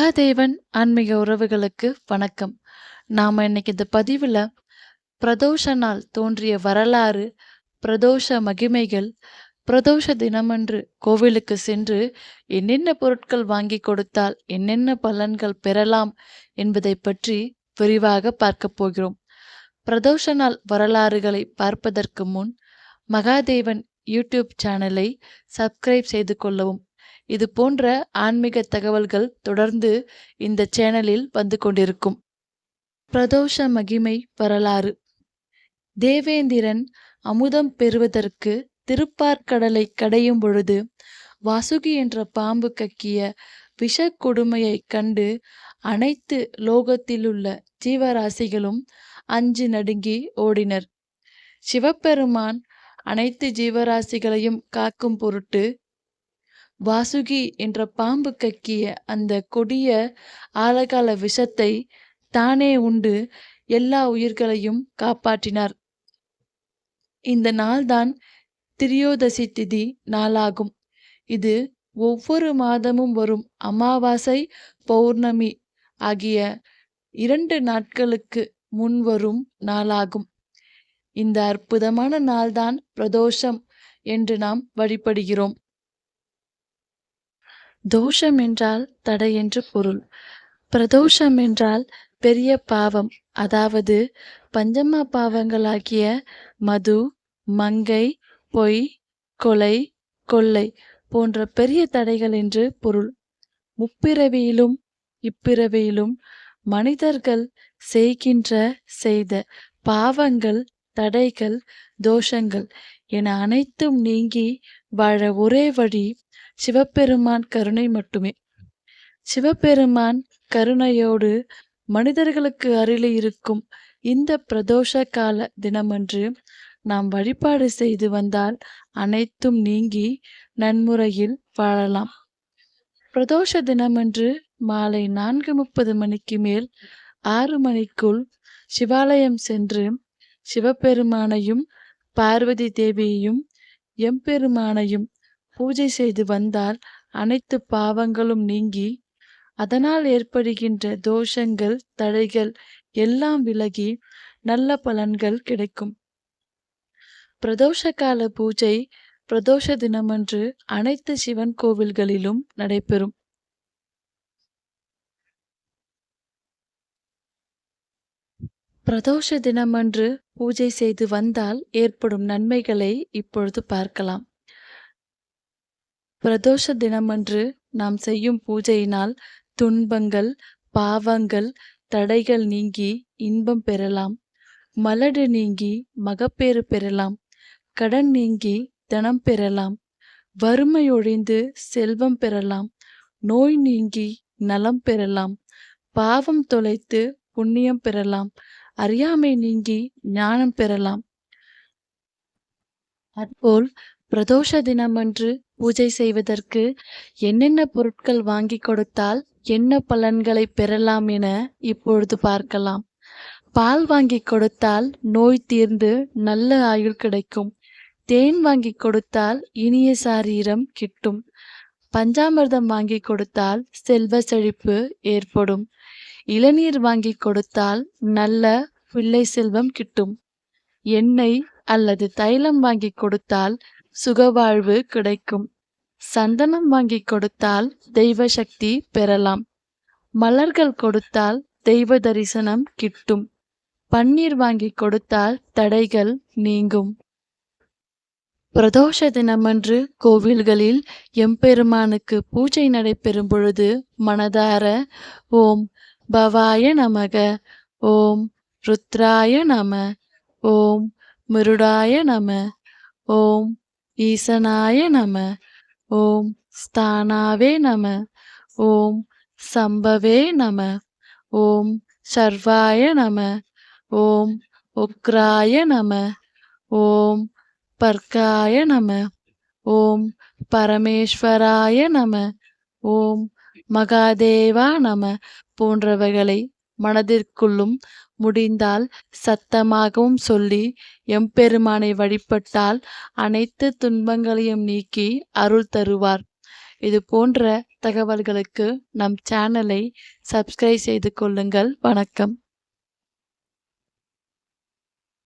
மகாதேவன் ஆன்மீக உறவுகளுக்கு வணக்கம். நாம் இன்னைக்கு இந்த பதிவில் பிரதோஷ நாள் தோன்றிய வரலாறு, பிரதோஷ மகிமைகள், பிரதோஷ தினமன்று கோவிலுக்கு சென்று என்னென்ன பொருட்கள் வாங்கிக் கொடுத்தால் என்னென்ன பலன்கள் பெறலாம் என்பதைப் பற்றி விரிவாக பார்க்கப் போகிறோம். பிரதோஷ நாள் வரலாறுகளை பார்ப்பதற்கு முன் மகாதேவன் யூடியூப் சேனலை சப்ஸ்கிரைப் செய்து கொள்ளவும். இது போன்ற ஆன்மீக தகவல்கள் தொடர்ந்து இந்த சேனலில் வந்து கொண்டிருக்கும். பிரதோஷ மகிமை வரலாறு தேவேந்திரன் அமுதம் பெறுவதற்கு திருப்பார்கடலை கடையும் பொழுது வாசுகி என்ற பாம்பு கக்கிய விஷ கொடுமையைக் கண்டு அனைத்து லோகத்திலுள்ள ஜீவராசிகளும் அஞ்சு நடுங்கி ஓடினர். சிவபெருமான் அனைத்து ஜீவராசிகளையும் காக்கும் பொருட்டு வாசுகி என்ற பாம்பு கக்கிய அந்த கொடிய ஆலகால விஷத்தை தானே உண்டு எல்லா உயிர்களையும் காப்பாற்றினார். இந்த நாள்தான் திரியோதசி திதி நாளாகும். இது ஒவ்வொரு மாதமும் வரும் அமாவாசை, பௌர்ணமி ஆகிய இரண்டு நாட்களுக்கு முன் வரும் நாளாகும். இந்த அற்புதமான நாள்தான் பிரதோஷம் என்று நாம் வழிபடுகிறோம். தோஷம் என்றால் தடை என்று பொருள். பிரதோஷம் என்றால் பெரிய பாவம் அதாவது பஞ்சமா பாவங்களாகிய மது, மங்கை, பொய், கொலை, கொள்ளை போன்ற பெரிய தடைகள் என்று பொருள். முப்பிறவியிலும் இப்பிறவியிலும் மனிதர்கள் செய்கின்ற செய்த பாவங்கள், தடைகள், தோஷங்கள் என அனைத்தும் நீங்கி வாழ ஒரே வழி சிவபெருமான் கருணை மட்டுமே. சிவபெருமான் கருணையோடு மனிதர்களுக்கு அருளி இருக்கும் இந்த பிரதோஷ கால தினமன்று நாம் வழிபாடு செய்து வந்தால் அனைத்தும் நீங்கி நன்முறையில் வாழலாம். பிரதோஷ தினமன்று மாலை நான்கு முப்பது மணிக்கு மேல் ஆறு மணிக்குள் சிவாலயம் சென்று சிவபெருமானையும், பார்வதி தேவியையும், எம்பெருமானையும் பூஜை செய்து வந்தால் அனைத்து பாவங்களும் நீங்கி அதனால் ஏற்படுகின்ற தோஷங்கள், தடைகள் எல்லாம் விலகி நல்ல பலன்கள் கிடைக்கும். பிரதோஷ கால பூஜை பிரதோஷ தினமன்று அனைத்து சிவன் கோவில்களிலும் நடைபெறும். பிரதோஷ தினமன்று பூஜை செய்து வந்தால் ஏற்படும் நன்மைகளை இப்பொழுது பார்க்கலாம். பிரதோஷ தினமன்று நாம் செய்யும் பூஜையினால் துன்பங்கள், பாவங்கள், தடைகள் நீங்கி இன்பம் பெறலாம். மலடு நீங்கி மகப்பேறு பெறலாம். கடன் நீங்கி தனம் பெறலாம். வறுமை ஒழிந்து செல்வம் பெறலாம். நோய் நீங்கி நலம் பெறலாம். பாவம் தொலைத்து புண்ணியம் பெறலாம். அறியாமை நீங்கி ஞானம் பெறலாம். அதுபோல் பிரதோஷ தினமன்று பூஜை செய்வதற்கு என்னென்ன பொருட்கள் வாங்கிக் கொடுத்தால் என்ன பலன்களை பெறலாம் என இப்பொழுது பார்க்கலாம். பால் வாங்கிக் கொடுத்தால் நோய் தீர்ந்து நல்ல ஆயுள் கிடைக்கும். தேன் வாங்கி கொடுத்தால் இனிய சாரீரம் கிட்டும். பஞ்சாமிர்தம் வாங்கிக் கொடுத்தால் செல்வ செழிப்பு ஏற்படும். இளநீர் வாங்கிக் கொடுத்தால் நல்ல பிள்ளை செல்வம் கிட்டும். எண்ணெய் அல்லது தைலம் வாங்கிக் கொடுத்தால் சுகவாழ்வு கிடைக்கும். சந்தனம் வாங்கி கொடுத்தால் தெய்வ சக்தி பெறலாம். மலர்கள் கொடுத்தால் தெய்வ தரிசனம் கிட்டும். பன்னீர் வாங்கி கொடுத்தால் தடைகள் நீங்கும். பிரதோஷ தினமன்று கோவில்களில் எம்பெருமானுக்கு பூஜை நடைபெறும் பொழுது மனதார ஓம் பவாய நமக ஓம் ருத்ராய நம ஓம் மிருடாய நம ஓம் ஈசனாய நம. ஓம் ஸ்தானாவே நம. ஓம் சம்பவே நம. ஓம் சர்வாய நம. ஓம் உக்ராய நம. ஓம் பர்காய நம. ஓம் பரமேஸ்வராய நம. ஓம் மகாதேவா நம. போன்றவைகளை மனதிற்குள்ளும் முடிந்தால் சத்தமாகவும் சொல்லி எம்பெருமானை வழிபட்டால் அனைத்து துன்பங்களையும் நீக்கி அருள் தருவார். இது போன்ற தகவல்களுக்கு நம் சேனலை சப்ஸ்கிரைப் செய்து கொள்ளுங்கள். வணக்கம்.